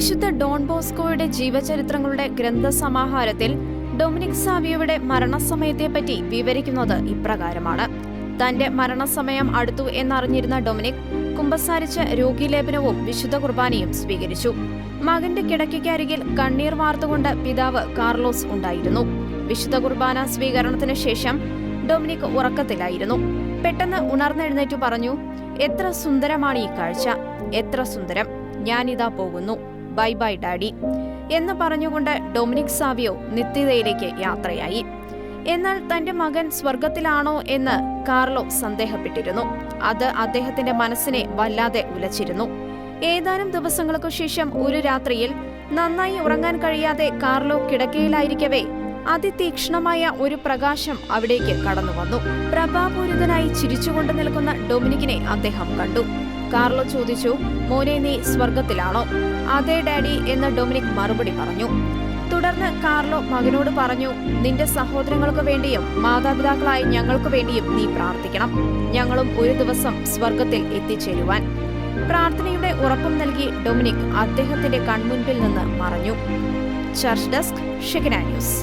വിശുദ്ധ Don ബോസ്കോയുടെ ജീവചരിത്രങ്ങളുടെ ഗ്രന്ഥസമാഹാരത്തിൽ Dominic സാവിയോയുടെ മരണസമയത്തെപ്പറ്റി വിവരിക്കുന്നത് ഇപ്രകാരമാണ്. തന്റെ മരണസമയം അടുത്തു എന്നറിഞ്ഞിരുന്ന ഡൊമിനിക് കുമ്പസാരിച്ച് രോഗീലേപനവും വിശുദ്ധ കുർബാനയും സ്വീകരിച്ചു. മകന്റെ കിടക്കയ്ക്കരികിൽ കണ്ണീർ വാർത്തുകൊണ്ട് പിതാവ് കാർലോസ് ഉണ്ടായിരുന്നു. വിശുദ്ധ കുർബാന സ്വീകരണത്തിന് ശേഷം ഡൊമിനിക് ഉറക്കത്തിലായിരുന്നു. പെട്ടെന്ന് ഉണർന്നെഴുന്നേറ്റു പറഞ്ഞു എത്ര സുന്ദരമാണ് ഈ കാഴ്ച. എത്ര സുന്ദരം. ഞാനിതാ പോകുന്നു. ബൈ ബൈ ഡാഡി എന്ന് പറഞ്ഞുകൊണ്ട് ഡൊമിനിക് സാവിയോ നിത്യതയിലേക്ക് യാത്രയായി. എന്നാൽ തന്റെ മകൻ സ്വർഗത്തിലാണോ എന്ന് കാർലോ സന്ദേഹപ്പെട്ടിരുന്നു. അത് അദ്ദേഹത്തിന്റെ മനസ്സിനെ വല്ലാതെ ഉലച്ചിരുന്നു. ഏതാനും ദിവസങ്ങൾക്കു ശേഷം ഒരു രാത്രിയിൽ നന്നായി ഉറങ്ങാൻ കഴിയാതെ കാർലോ കിടക്കയിലായിരിക്കവേ അതിതീക്ഷ്ണമായ ഒരു പ്രകാശം അവിടേക്ക് കടന്നു വന്നു. പ്രഭാപൂരിതനായി ചിരിച്ചുകൊണ്ട് നിൽക്കുന്ന ഡൊമിനിക്കിനെ അദ്ദേഹം കണ്ടു. കാർലോ ചോദിച്ചു മോനെ നീ സ്വർഗത്തിലാണോ അതെ ഡാഡി എന്ന് ഡൊമിനിക് മറുപടി പറഞ്ഞു. തുടർന്ന് കാർലോ മകനോട് പറഞ്ഞു നിന്റെ സഹോദരങ്ങൾക്ക് വേണ്ടിയും മാതാപിതാക്കളായ ഞങ്ങൾക്ക് വേണ്ടിയും നീ പ്രാർത്ഥിക്കണം. ഞങ്ങളും ഒരു ദിവസം സ്വർഗത്തിൽ എത്തിച്ചേരുവാൻ. പ്രാർത്ഥനയുടെ ഉറപ്പം നൽകി ഡൊമിനിക് അദ്ദേഹത്തിന്റെ കൺമുൻപിൽ നിന്ന് മറഞ്ഞു. Church desk ഷിഗന news